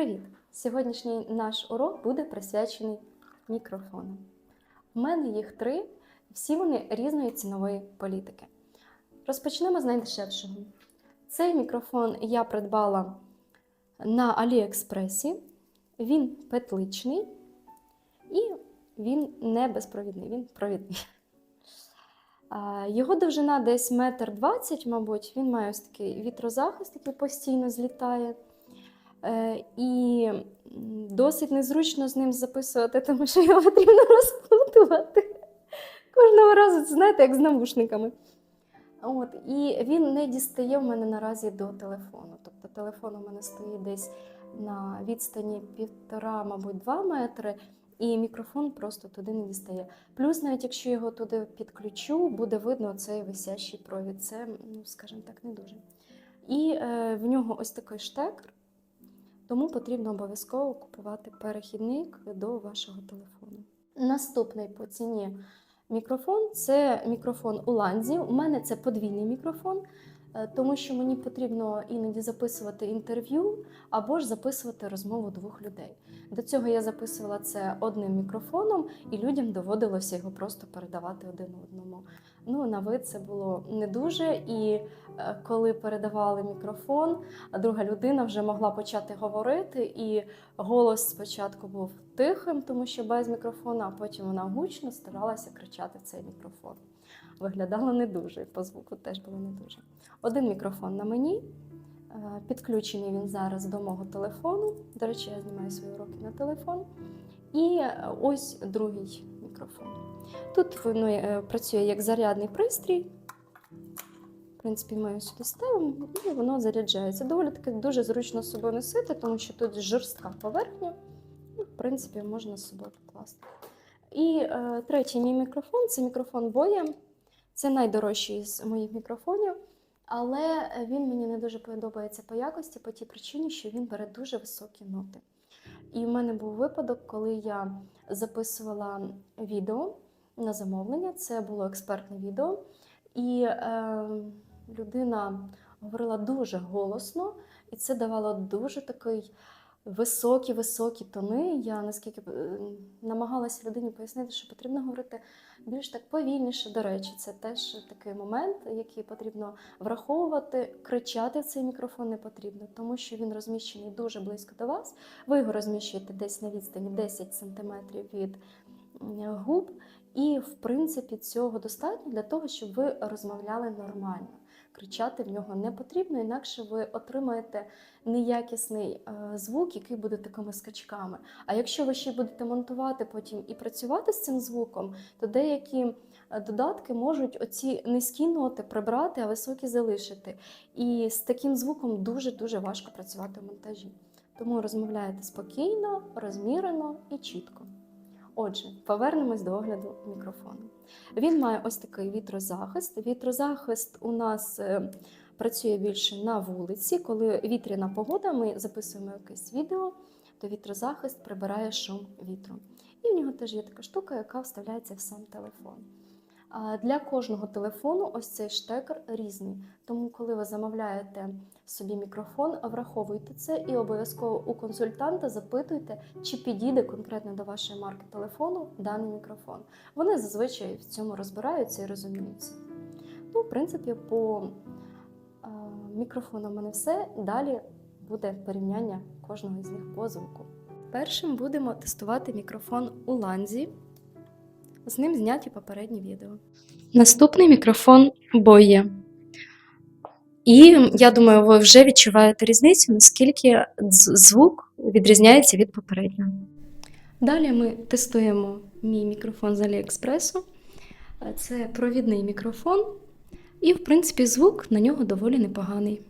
Привіт! Сьогоднішній наш урок буде присвячений мікрофонам. У мене їх три, всі вони різної цінової політики. Розпочнемо з найдешевшого. Цей мікрофон я придбала на Аліекспресі. Він петличний і він не безпровідний, він провідний. Його довжина десь метр двадцять, мабуть. Він має ось такий вітрозахист, який постійно злітає. Е, І досить незручно з ним записувати, тому що його потрібно розплутувати. Кожного разу, це знаєте, як з навушниками. От, і він не дістає в мене наразі до телефону. Тобто телефон у мене стоїть десь на відстані півтора, мабуть, два метри, і мікрофон просто туди не дістає. Плюс, навіть якщо його туди підключу, буде видно цей висящий провід. Це, ну, скажімо так, не дуже. І е, в нього ось такий штекер, тому потрібно обов'язково купувати перехідник до вашого телефону. Наступний по ціні мікрофон це мікрофон у ланзі. У мене це подвійний мікрофон, тому що мені потрібно іноді записувати інтерв'ю або ж записувати розмову двох людей. До цього я записувала це одним мікрофоном, і людям доводилося його просто передавати один одному. Ну, на вид це було не дуже. І е, коли передавали мікрофон, друга людина вже могла почати говорити, і голос спочатку був тихим, тому що без мікрофона, а потім вона гучно старалася кричати в цей мікрофон. Виглядало не дуже, по звуку теж було не дуже. Один мікрофон на мені. Е, Підключений він зараз до мого телефону. До речі, я знімаю свої уроки на телефон. І е, ось другий мікрофон. Тут воно е, працює як зарядний пристрій. В принципі, ми сюди ставимо, і воно заряджається. Доволі таки дуже зручно з собою носити, тому що тут жорстка поверхня, і, в принципі, можна з собою покласти. І е, третій мій мікрофон це мікрофон Boya. Це найдорожчий з моїх мікрофонів. Але він мені не дуже подобається по якості, по тій причині, що він бере дуже високі ноти. І в мене був випадок, коли я записувала відео на замовлення. Це було експертне відео, і е, людина говорила дуже голосно, і це давало дуже такий високі-високі тони. Я наскільки е, намагалася людині пояснити, що потрібно говорити більш так повільніше. До речі, це теж такий момент, який потрібно враховувати. Кричати в цей мікрофон не потрібно, тому що він розміщений дуже близько до вас. Ви його розміщуєте десь на відстані 10 см від губ. І, в принципі, цього достатньо для того, щоб ви розмовляли нормально. Кричати в нього не потрібно, інакше ви отримаєте неякісний е, звук, який буде такими скачками. А якщо ви ще будете монтувати потім і працювати з цим звуком, то деякі е, додатки можуть оці низькі ноти прибрати, а високі залишити. І з таким звуком дуже-дуже важко працювати в монтажі. Тому розмовляєте спокійно, розмірено і чітко. Отже, повернемось до огляду мікрофону. Він має ось такий вітрозахист. Вітрозахист у нас е, працює більше на вулиці. Коли вітряна погода, ми записуємо якесь відео, то вітрозахист прибирає шум вітру. І в нього теж є така штука, яка вставляється в сам телефон. Для кожного телефону ось цей штекер різний. Тому, коли ви замовляєте собі мікрофон, враховуйте це і обов'язково у консультанта запитуйте, чи підійде конкретно до вашої марки телефону даний мікрофон. Вони зазвичай в цьому розбираються і розуміються. Ну, в принципі, по е, мікрофону в мене все. Далі буде порівняння кожного з них по звуку. Першим будемо тестувати мікрофон у ланзі. З ним зняті попередні відео. Наступний мікрофон Boya. І я думаю, ви вже відчуваєте різницю, наскільки звук відрізняється від попереднього. Далі ми тестуємо мій мікрофон з Аліекспресу. Це провідний мікрофон, і, в принципі, звук на нього доволі непоганий.